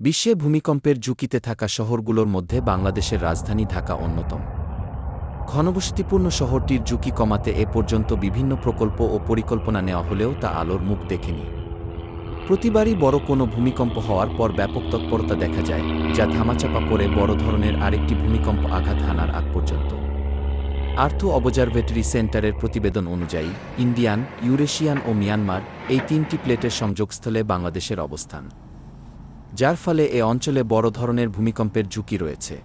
বিশ্বে ভূমিকম্পের ঝুঁকিতে থাকা শহরগুলোর মধ্যে বাংলাদেশের রাজধানী ঢাকা অন্যতম। ঘনবসতিপূর্ণ শহরটির ঝুঁকি কমাতে এ পর্যন্ত বিভিন্ন প্রকল্প ও পরিকল্পনা নেওয়া হলেও তা আলোর মুখ দেখেনি। প্রতিবারই বড় কোনো ভূমিকম্প হওয়ার পর ব্যাপক তৎপরতা দেখা যায়, যা ধামাচাপা পড়ে বড় ধরনের আরেকটি ভূমিকম্প আঘাত হানার আগ পর্যন্ত। আর্থ অবজারভেটরি সেন্টারের প্রতিবেদন অনুযায়ী, ইন্ডিয়ান, ইউরেশিয়ান ও মিয়ানমার এই তিনটি প্লেটের সংযোগস্থলে বাংলাদেশের অবস্থান। যার ফলে এ অঞ্চলে বড় ধরনের ভূমিকম্পের ঝুঁকি রয়েছে।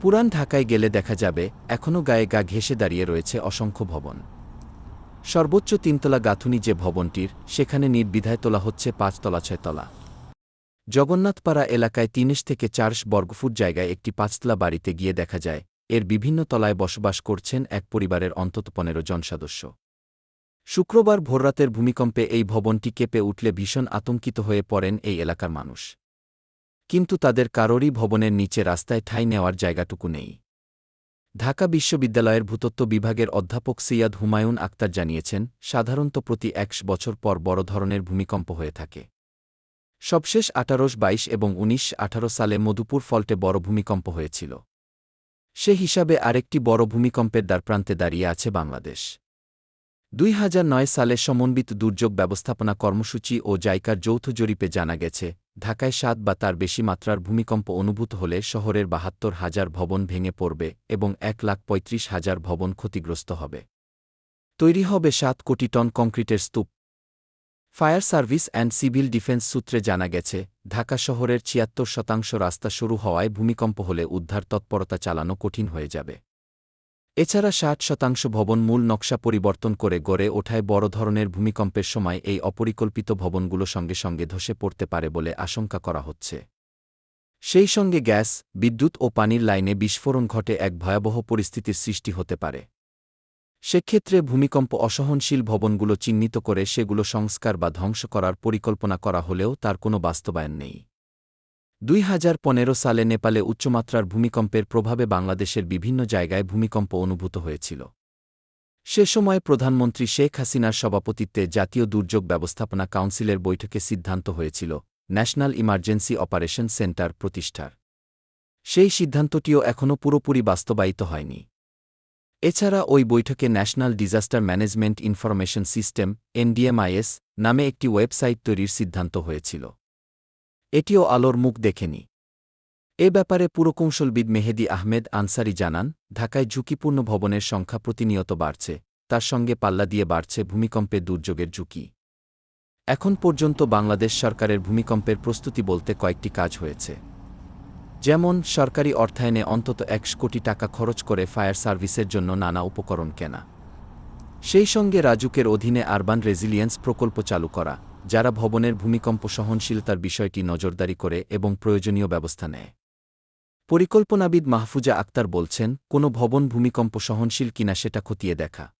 পুরান ঢাকায় গেলে দেখা যাবে, এখনও গায়ে গা ঘেঁষে দাঁড়িয়ে রয়েছে অসংখ্য ভবন। সর্বোচ্চ তিনতলা গাঁথুনি যে ভবনটির, সেখানে নির্বিধায় তোলা হচ্ছে পাঁচতলা, ছয়তলা। জগন্নাথপাড়া এলাকায় তিনেশ থেকে চারশ বর্গফুট জায়গায় একটি পাঁচতলা বাড়িতে গিয়ে দেখা যায়, এর বিভিন্ন তলায় বসবাস করছেন এক পরিবারের অন্তত পনেরো জন সদস্য। শুক্রবার ভোররাতের ভূমিকম্পে এই ভবনটি কেঁপে উঠলে ভীষণ আতঙ্কিত হয়ে পড়েন এই এলাকার মানুষ। কিন্তু তাদের কারোরই ভবনের নিচে রাস্তায় ঠাঁই নেওয়ার জায়গাটুকু নেই। ঢাকা বিশ্ববিদ্যালয়ের ভূতত্ত্ব বিভাগের অধ্যাপক সৈয়দ হুমায়ুন আক্তার জানিয়েছেন, সাধারণত প্রতি একশ বছর পর বড় ধরনের ভূমিকম্প হয়ে থাকে। সবশেষ আঠারোশ বাইশ এবং উনিশ, আঠারো সালে মধুপুর ফল্টে বড় ভূমিকম্প হয়েছিল। সে হিসাবে আরেকটি বড় ভূমিকম্পের দ্বারপ্রান্তে দাঁড়িয়ে আছে বাংলাদেশ। দুই হাজার নয় সালে সমন্বিত দুর্যোগ ব্যবস্থাপনা কর্মসূচি ও জাইকার যৌথ জরিপে জানা গেছে, ঢাকায় সাত বা তার বেশি মাত্রার ভূমিকম্প অনুভূত হলে শহরের বাহাত্তর হাজার ভবন ভেঙে পড়বে এবং এক লাখ পঁয়ত্রিশ হাজার ভবন ক্ষতিগ্রস্ত হবে। তৈরি হবে সাত কোটি টন কংক্রিটের স্তূপ। Fire service and civil defence সূত্রে জানা গেছে, ঢাকা শহরের ছিয়াত্তর শতাংশ রাস্তা শুরু হওয়ায় ভূমিকম্প হলে উদ্ধার তৎপরতা চালানো কঠিন হয়ে যাবে। এছাড়া ষাট শতাংশ ভবন মূল নকশা পরিবর্তন করে গড়ে ওঠায় বড় ধরনের ভূমিকম্পের সময় এই অপরিকল্পিত ভবনগুলো সঙ্গে সঙ্গে ধসে পড়তে পারে বলে আশঙ্কা করা হচ্ছে। সেই সঙ্গে গ্যাস, বিদ্যুৎ ও পানির লাইনে বিস্ফোরণ ঘটে এক ভয়াবহ পরিস্থিতির সৃষ্টি হতে পারে। সেক্ষেত্রে ভূমিকম্প অসহনশীল ভবনগুলো চিহ্নিত করে সেগুলো সংস্কার বা ধ্বংস করার পরিকল্পনা করা হলেও তার কোনো বাস্তবায়ন নেই। দুই হাজার পনেরো সালে নেপালে উচ্চমাত্রার ভূমিকম্পের প্রভাবে বাংলাদেশের বিভিন্ন জায়গায় ভূমিকম্প অনুভূত হয়েছিল। সে সময় প্রধানমন্ত্রী শেখ হাসিনার সভাপতিত্বে জাতীয় দুর্যোগ ব্যবস্থাপনা কাউন্সিলের বৈঠকে সিদ্ধান্ত হয়েছিল ন্যাশনাল ইমার্জেন্সি অপারেশন সেন্টার প্রতিষ্ঠার। সেই সিদ্ধান্তটিও এখনও পুরোপুরি বাস্তবায়িত হয়নি। এছাড়া ওই বৈঠকে national disaster management information system, NDMIS, নামে একটি ওয়েবসাইট তৈরির সিদ্ধান্ত হয়েছিল। এটিও আলোর মুখ দেখেনি। এ ব্যাপারে পুরকৌশলবিদ মেহেদি আহমেদ আনসারি জানান, ঢাকায় ঝুঁকিপূর্ণ ভবনের সংখ্যা প্রতিনিয়ত বাড়ছে, তার সঙ্গে পাল্লা দিয়ে বাড়ছে ভূমিকম্পের দুর্যোগের ঝুঁকি। এখন পর্যন্ত বাংলাদেশ সরকারের ভূমিকম্পের প্রস্তুতি বলতে কয়েকটি কাজ হয়েছে। যেমন, সরকারি অর্থায়নে অন্তত একশ কোটি টাকা খরচ করে ফায়ার সার্ভিসের জন্য নানা উপকরণ কেনা। সেই সঙ্গে রাজুকের অধীনে আরবান রেজিলিয়েন্স প্রকল্প চালু করা। যারা ভবনের ভূমিকম্প সহনশীলতার বিষয়টি নজরদারি করে এবং প্রয়োজনীয় ব্যবস্থা নেয়। পরিকল্পনাবিদ মাহফুজা আক্তার বলছেন, কোনো ভবন ভূমিকম্প সহনশীল কিনা সেটা খতিয়ে দেখা।